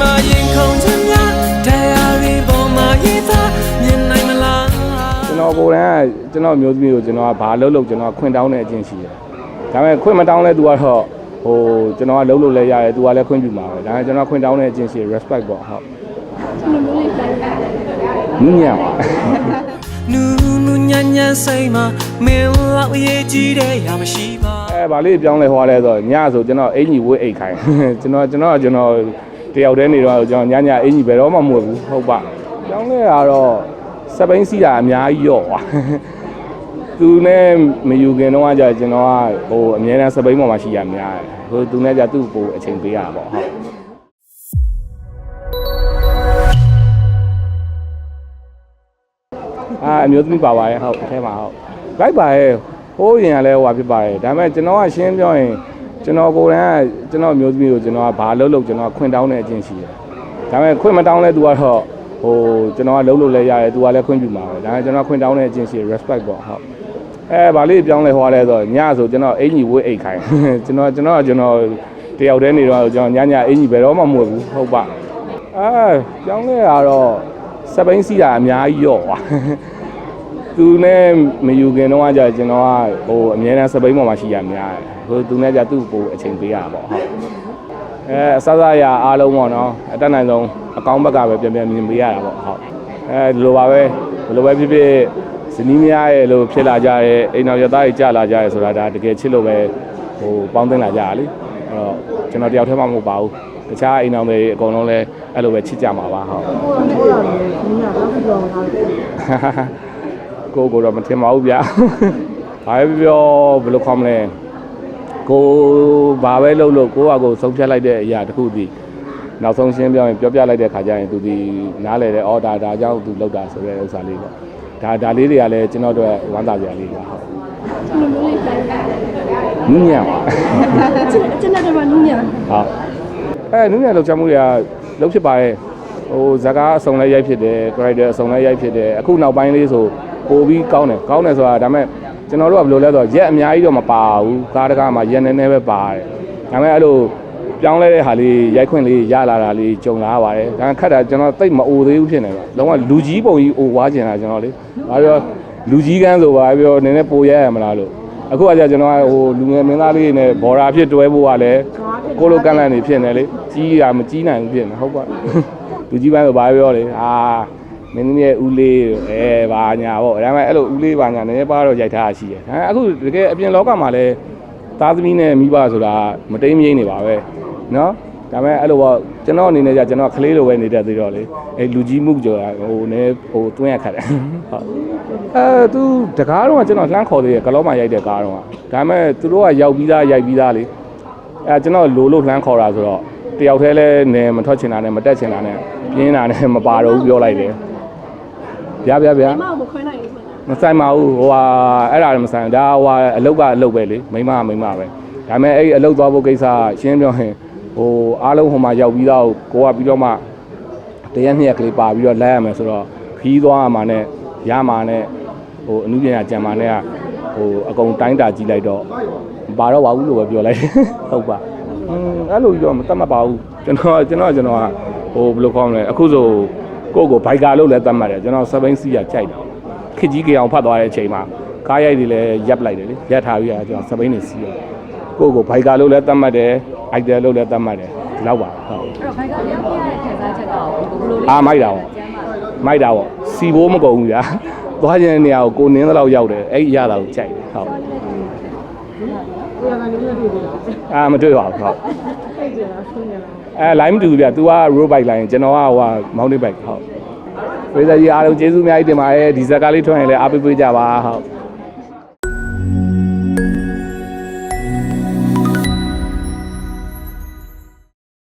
မှာရင်ခုန်ခြင်းများတရားတွေပေါ်မှာရေးသားမြင်နိုင်မလားကျွန်တော်ကိုယ်တိုင်ကကျွန်တော်မျိုးသမီးကိုကျွန်တော်ကဘာလုပ်လို့ကျွန်တော်ခွင့်တောင်းတဲ့အကျင့်ရှိတယ်ဒါပေမဲ့ခွင့်မတောင်းလဲသူကတော့ဟိုကျွန်တော်ကလုပ်လို့လည်းရတယ်သူကလည်းခွင့်ပြုမှာပဲဒါပေမဲ့ကျွန်တော်ခွင့်တောင်းတဲ့အကျင့်ရှိ respect ပေါ့ဟုတ်နူးညံ့ပါနူးနူးညံ့ညံ့စိတ်မှာမင်းလောက်အရေးကြီးတဲ့ရမရှိပါအဲဗာလေးပြောင်းလဲဟွာလဲဆိုတော့ညဆိုကျွန်တော်အင်ကြီးဝေးအိတ်ခိုင်းကျွန်တော်ကျွန်တော်ကျွန်တော် တယောက်တည်းနေတော့ကျွန်တော်ညညအင်ကြီးဘယ်တော့မှမဝေဘူးဟုတ်ပါပြောင်းလဲတာတော့စပိန်စီးတာအများကြီးရော့ပါသူနဲ့မယူခင်တော့ကကြာကျွန်တော်ကဟိုအများနဲ့စပိန်ပေါ်မှာရှိရများတယ်ဟိုသူနဲ့ကြာသူ့ကိုအချိန်ပေးရတာပေါ့ဟုတ်အာအမျိုးသမီးပါပါရဲ့ဟုတ်အထဲမှာဟုတ်လိုက်ပါရဲ့ဟိုးရင်ကလည်းဟိုပါဖြစ်ပါတယ်ဒါပေမဲ့ကျွန်တော်ကရှင်းပြောရင် ကျွန်တော်ကိုယ်တိုင်ကကျွန်တော်အမျိုးသမီးကိုကျွန်တော်ကဘာလုပ်လို့ကျွန်တော်ခွင့်တောင်းတဲ့အကျင့်ရှိတယ်ဒါပေမဲ့ခွင့်မတောင်းလဲသူကတော့ဟိုကျွန်တော်ကလုပ်လို့လည်းရတယ်သူကလည်းခွင့်ပြုမှာပဲဒါပေမဲ့ကျွန်တော်ခွင့်တောင်းတဲ့အကျင့်ရှိ respect ပေါ့ဟုတ်အဲဗာလေးပြောင်းလဲဟွာလဲဆိုတော့ညဆိုကျွန်တော်အင်ကြီးဝေးအိတ်ခိုင်းကျွန်တော်ကျွန်တော်ကျွန်တော်တယောက်တည်းနေတော့ကျွန်တော်ညညအင်ကြီးဘယ်တော့မှမဝေဘူးဟုတ်ပါအဲပြောင်းလဲတာတော့စပိန်စီးတာအများကြီးရော့ပါ သူနဲ့မယူခင်တော့ကကြာကျွန်တော်ကဟိုအများနဲ့စပိန်ပေါ်မှာရှိရများတယ်ဟိုသူနဲ့ကြာသူ့ကိုအချိန်ပေးရတာပေါ့ဟုတ်အဲအစစအရာအားလုံးပေါ့နော်အတက်နိုင်ဆုံးအကောင်းဘက်ကပဲပြန်ပြန်မြင်ပေးရတာပေါ့ဟုတ်အဲဒီလိုပါပဲဘယ်လိုပဲဖြစ်ဖြစ်ဇနီးမယားရဲ့လို့ဖြစ်လာကြရဲ့အိမ်တော်ရသားကြီးကြာလာကြရဲ့ဆိုတာဒါတကယ်ချစ်လို့ပဲဟိုပေါင်းသိမ်းလာကြရလေအဲ့တော့ကျွန်တော်တယောက်တည်းမှမဟုတ်ပါဘူးတခြားအိမ်တော်တွေအကုန်လုံးလည်းအဲ့လိုပဲချစ်ကြမှာပါဟုတ် ကိုကိုတော့မထင်ပါဘူးဗျာဘာပဲပြောဘယ်လိုခေါ်မလဲကိုဘာပဲလုပ်လို့ကိုကကိုဆုံးဖြတ်လိုက်တဲ့အရာတစ်ခုတည်းနောက်ဆုံးရှင်းပြောရင်ပြောပြလိုက်တဲ့ခါကျရင်သူဒီနားလေတဲ့အော်ဒါဒါကြောင့်သူလောက်တာဆိုတဲ့ဥစ္စာလေးပေါ့ဒါဒါလေးတွေကလည်းကျွန်တော်တို့ဝမ်းသာစရာလေးပါဟုတ်နူးညံ့ပါကျန်တဲ့မှာနူးညံ့ဟုတ်အဲနူးညံ့လောက်ချမှုတွေကလောက်ဖြစ်ပါရဲ့ဟိုဇကားအစုံလဲရိုက်ဖြစ်တယ် character အစုံလဲရိုက်ဖြစ်တယ်အခုနောက်ပိုင်းလေးဆို ပိုပြီးကောင်းတယ်ကောင်းတယ်ဆိုတာဒါပေမဲ့ကျွန်တော်တို့ကဘယ်လိုလဲဆိုတော့ရက်အများကြီးတော့မပါဘူးကားတကားမှာရက်နည်းနည်းပဲပါတယ်ဒါပေမဲ့အဲ့လိုပြောင်းလဲတဲ့ဟာလေးရိုက်ခွင့်လေးရလာတာလေးကြုံလာရပါတယ်ဒါခက်တာကျွန်တော်တိတ်မအိုသေးဘူးဖြစ်နေပါလုံးဝလူကြီးပုံကြီးအိုွားကျင်တာကျွန်တော်လေဘာပြောလူကြီးကန်းဆိုပါပြောနည်းနည်းပိုရရမလားလို့အခုကကြာကျွန်တော်ကဟိုလူငယ်မင်းသားလေးနဲ့ဘော်ရာဖြစ်တွဲဖို့ကလည်းကိုလိုကန့်လန့်နေဖြစ်နေလေကြီးတာမကြီးနိုင်ဘူးဖြစ်နေဟုတ်ပါလူကြီးပိုင်းဆိုဘာပြောလဲအာ မင်းသမီးရဲ့ဦးလေးအဲဘာညာပေါ့ဒါပေမဲ့အဲ့လိုဦးလေးဘာညာနည်းနည်းပါတော့ရိုက်ထားတာရှိတယ်ဒါအခုတကယ်အပြင်လောကမှာလည်းသားသမီးနဲ့မိဘဆိုတာမတိမ်မြိန်နေပါပဲနော်ဒါပေမဲ့အဲ့လိုပေါ့ကျွန်တော်အနေနဲ့じゃကျွန်တော်ကလေးလိုပဲနေတတ်သေးတော့လေအဲလူကြီးမှုကြော်ဟိုနည်းဟိုတွင်းရခတ်တယ်ဟုတ်အဲသူတကားတော့ကျွန်တော်လှမ်းခေါ်သေးတယ်ကလောမှရိုက်တဲ့ကားတော့ဒါပေမဲ့သူတို့ကရောက်ပြီးသားရိုက်ပြီးသားလေအဲကျွန်တော်လိုလို့လှမ်းခေါ်တာဆိုတော့တယောက်တည်းလဲနေမထွက်ချင်တာနဲ့မတက်ချင်တာနဲ့ပြင်းတာနဲ့မပါတော့ဘူးပြောလိုက်တယ် ဗျာဗျာဗျာမမခွဲနိုင်ဘူးခွဲနိုင်မဆိုင်ပါဘူးဟိုဟာအဲ့ဒါလည်းမဆိုင်ဘူးဒါဟိုဟာအလုတ်ကအလုတ်ပဲလေမိမကမိမပဲဒါပေမဲ့အဲ့ဒီအလုတ်သွားဖို့ကိစ္စရှင်းပြောရင်ဟိုအားလုံးဟိုမှာရောက်ပြီးတော့ကိုကပြီးတော့မှတရက်နှစ်ရက်ကလေးပါပြီးတော့လိုက်ရမယ်ဆိုတော့ခီးသွားရမှာနဲ့ရမှာနဲ့ဟိုအမှုပညာကြံမှာနဲ့ကဟိုအကုန်တိုင်းတာကြည့်လိုက်တော့မပါတော့ပါဘူးလို့ပဲပြောလိုက်ဟုတ်ပါอืมအဲ့လိုကြီးတော့မတတ်မှတ်ပါဘူးကျွန်တော်ကျွန်တော်ကျွန်တော်ကဟိုဘယ်လိုခေါ်မလဲအခုဆို ကိုယ့်ကိုဘိုက်ကာလို့လည်းတတ်မှတ်တယ်ကျွန်တော်စပိန်စီးရကြိုက်တယ်ခစ်ကြီးကြအောင်ဖတ်သွားတဲ့အချိန်မှာကားရိုက်တွေလည်းရပ်လိုက်တယ်လေရပ်ထားပြီးရကျွန်တော်စပိန်နေစီးရကိုယ့်ကိုဘိုက်ကာလို့လည်းတတ်မှတ်တယ်အိုက်တယ်လို့လည်းတတ်မှတ်တယ်ဒီလောက်ပါဟုတ်အဲ့တော့ဘိုက်ကတယောက်ပြရတဲ့ခံစားချက်ကရောဘယ်လိုလဲအာမိုက်တာပေါ့မိုက်တာပေါ့စီဘိုးမကုန်ဘူးညာသွားခြင်းနေရာကိုကိုနင်းသလောက်ရောက်တယ်အဲ့ဒီရတာကိုကြိုက်တယ်ဟုတ်အာမတွေ့ပါဘူးဟုတ် အဲ line မတူဘူးဗျ तू က road bike line ကျွန်တော်ကဟိုက mountain bike ဟုတ်ဝေးစားကြီးအားလုံးကျေးဇူးအများကြီးတင်ပါတယ်ဒီဇက်ကားလေးထွန်းရင်လည်းအားပေးပေးကြပါဟုတ်